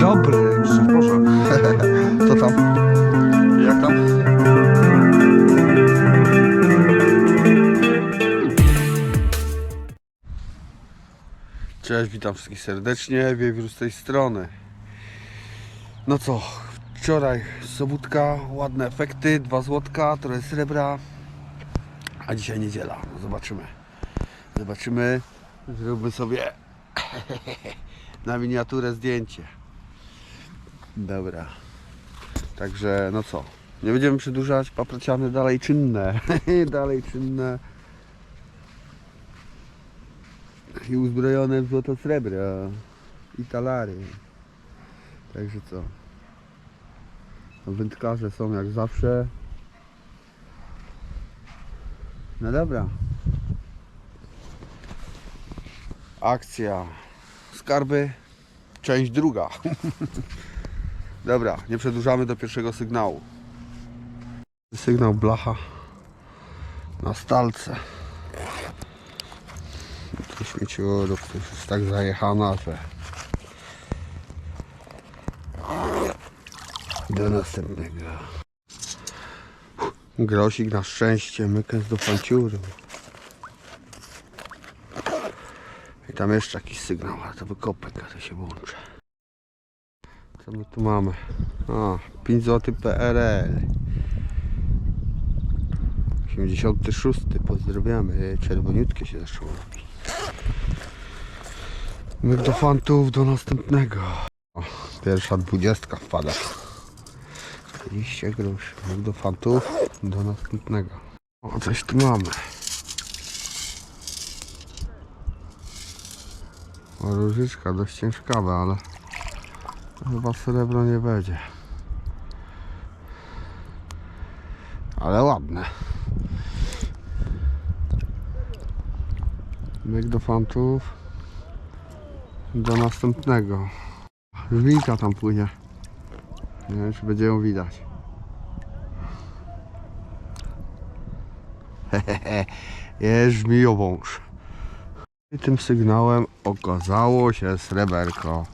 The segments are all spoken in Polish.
Dobry. Boże. Co tam? Jak tam? Cześć, witam wszystkich serdecznie. Wiewiór z tej strony. No co, wczoraj sobótka, ładne efekty, dwa złotka, trochę srebra. A dzisiaj niedziela. Zobaczymy. Zobaczymy. Zróbmy sobie na miniaturę zdjęcie. Dobra. Także no co? Nie będziemy przedłużać. Paprociany dalej czynne. dalej czynne. I uzbrojone w złoto srebra. I talary. Także co? No, Wędkarze są jak zawsze. No dobra. Akcja. Skarby. Część druga. Dobra, nie przedłużamy do pierwszego sygnału. Sygnał blacha na stalce. To śmieciurów to jest tak zajechana, że do następnego. Grosik na szczęście, mykęc do panciury. I tam jeszcze jakiś sygnał, ale to wykopek, a to się włączy. Co my tu mamy? A, 5 zł PRL. 86. Pozdrawiamy. Czerwoniutkie się zaczęło robić. My do fantów do następnego. O, pierwsza dwudziestka wpada. 20 groszy. My do fantów do następnego. O, coś tu mamy. Różyczka dość ciężkawa, ale chyba srebro nie będzie. Ale ładne. Myk do fantów. Do następnego. Żmijka tam płynie. Nie wiem, czy będzie ją widać. Jest żmijowąż. I tym sygnałem okazało się sreberko.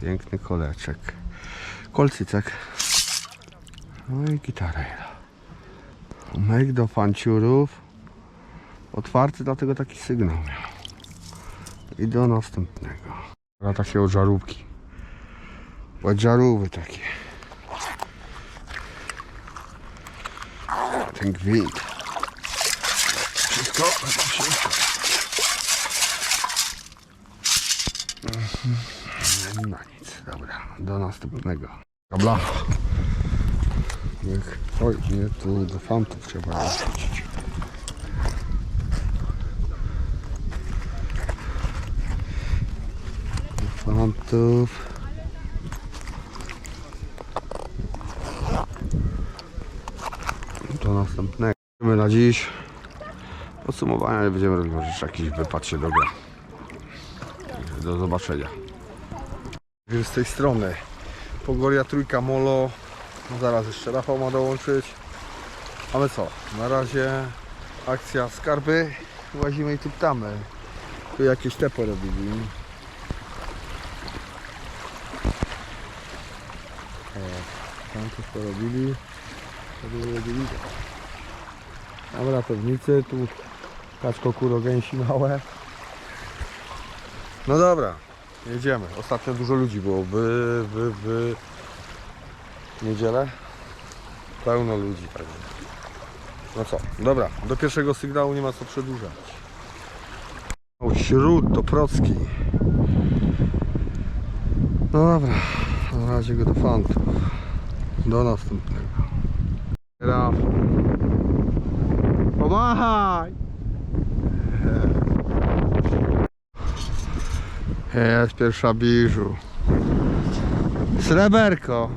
Piękny koleczek. Kolcycek. No i gitarera. Make do fanciurów. Otwarty, dlatego taki sygnał miał. I do następnego. A takie od żarówki. Od żarówy takie. Ten gwint. Wszystko. Ma nic. Dobra, do następnego. Dobra. Niech, oj, nie, tu do fantów trzeba wrzucić. Do fantów. Do następnego. My na dziś podsumowania nie będziemy rozłożyć jakiś wypad się dogra. Do zobaczenia. Z tej strony Pogoria Trójka Molo. Zaraz jeszcze Rafał ma dołączyć. Ale co? Na razie akcja skarby. Łazimy i tuptamy. Tu jakieś te porobili. Tam coś porobili. To było robili. Tam ratownicy, tu kaczko kuro gęsi małe. No dobra, jedziemy. Ostatnio dużo ludzi było. Wy, wy, wy. W niedzielę. Pełno ludzi także. No co, dobra, do pierwszego sygnału nie ma co przedłużać. O, śród to Procki. No dobra, na razie go do fantów. Do następnego. Raf. Pomachaj! Jest pierwsza biżu. Sreberko.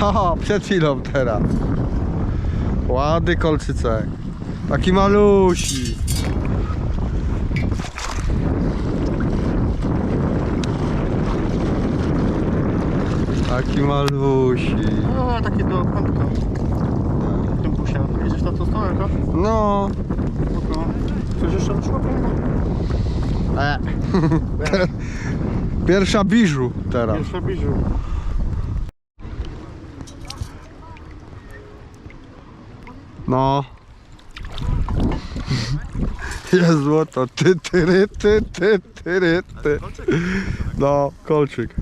No, przed chwilą teraz. Ładny kolczycek. Taki malusi. Taki malusi. No, takie do kątka. W tym busie. Jedziesz na tą stronę? No. Coś jeszcze wyszło? E. Pierwsza biżu teraz. Pierwsza biżu. No. Jest złoto. Ty, tyry, ty, ty, tyry, ty. No, kolczyk.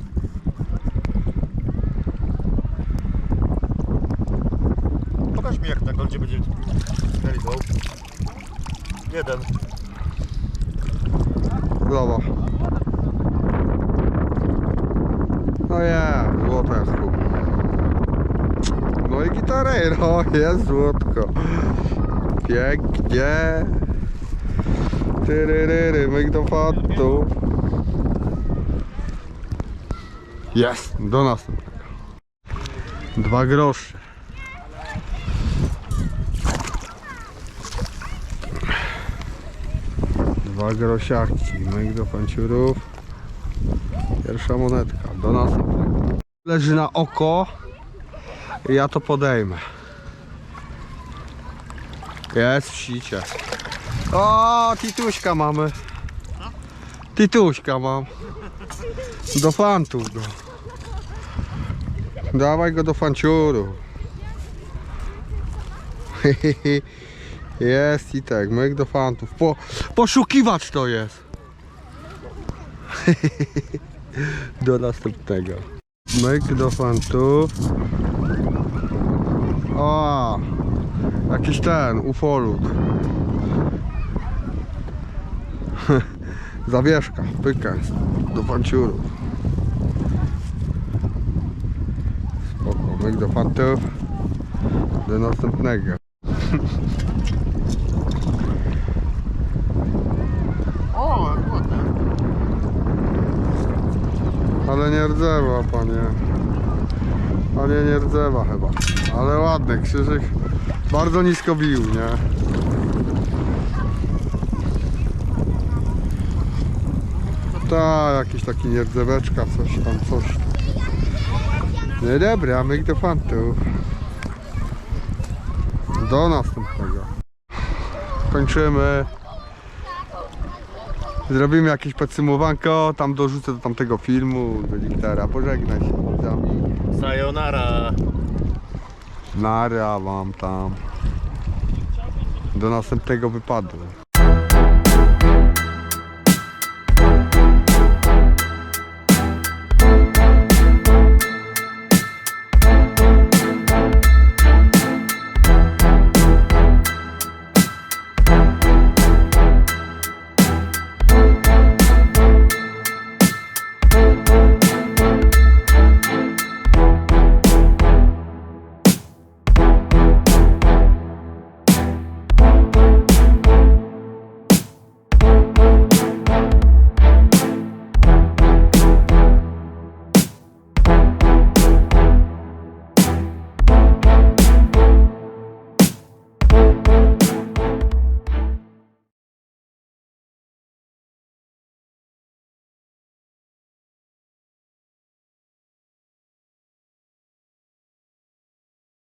Pokaż mi jak na goldzie będzie realizował. Jeden. No jest, złoto jest chuj. No i gitarero, jest złotko. Pięknie. Tyryryry, myk do fatu. Jest, do następnego. Dwa grosze. Dwa grosiaki, myk do. Pierwsza monetka, do następnego. Leży na oko. Ja to podejmę. Jest w sicie. O, tituśka mamy. Tituśka mam. Do fantów go. Dawaj go do fanciuru. Jest i tak, myk do fantów. Po, poszukiwacz to jest. do następnego. Myk do fantów. O, jakiś ten, ufolud. Zawieszka, pyka do fanciurów. Spoko, myk do fantów. Do następnego. O, jak ładne. Ale nie rdzewa, panie. Panie nie rdzewa chyba. Ale ładny, krzyżyk bardzo nisko bił, nie? Tak, jakiś taki nierdzeweczka, coś tam, coś. Nie dobra, myk do fantów. Do następnego. Kończymy. Zrobimy jakieś podsumowanko, tam dorzucę do tamtego filmu, do diktara. Pożegnaj się z widzami. Sayonara. Nara wam tam. Do następnego wypadu.